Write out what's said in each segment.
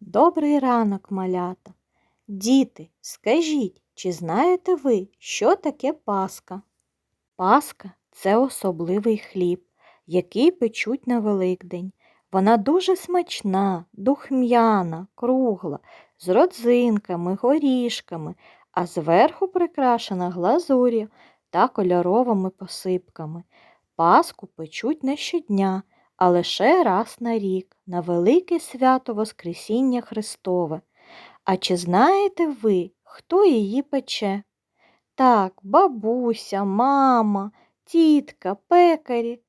Добрий ранок, малята. Діти, скажіть, чи знаєте ви, що таке паска? Паска це особливий хліб, який печуть на Великдень. Вона дуже смачна, духм'яна, кругла, з родзинками, горішками, а зверху прикрашена глазур'ю та кольоровими посипками. Паску печуть не щодня, а лише раз на рік, на велике свято Воскресіння Христове. А чи знаєте ви, хто її пече? Так, бабуся, мама, тітка, пекарі.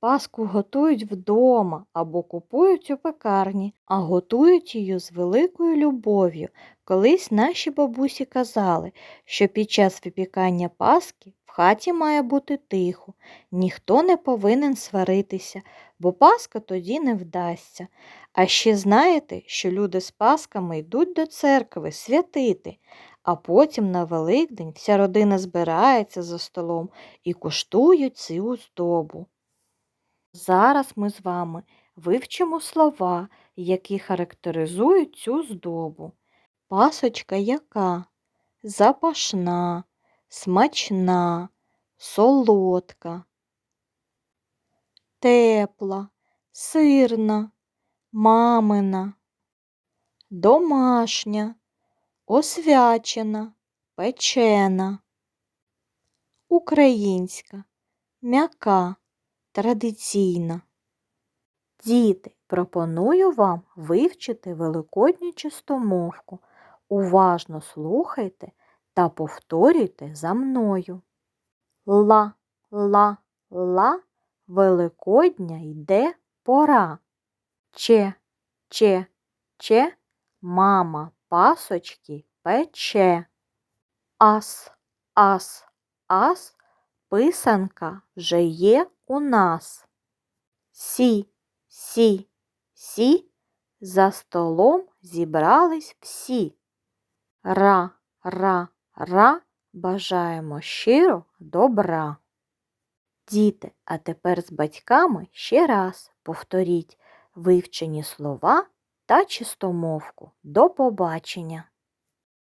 Паску готують вдома або купують у пекарні, а готують її з великою любов'ю. Колись наші бабусі казали, що під час випікання паски в хаті має бути тихо, ніхто не повинен сваритися, бо паска тоді не вдасться. А ще знаєте, що люди з пасками йдуть до церкви святити, а потім на Великдень вся родина збирається за столом і куштують цю здобу. Зараз ми з вами вивчимо слова, які характеризують цю здобу. Пасочка яка? Запашна, смачна, солодка, тепла, сирна, мамина, домашня, освячена, печена, українська, м'яка, традиційна. Діти, пропоную вам вивчити великодню чистомовку. Уважно слухайте та повторюйте за мною. Ла, ла, ла, Великодня йде пора. Че, че, че, мама пасочки пече. Ас, ас, ас, писанка вже є у нас. Сі, сі, сі, за столом зібрались всі. Ра, ра, ра, бажаємо щиро добра. Діти, а тепер з батьками ще раз повторіть вивчені слова та чистомовку. До побачення!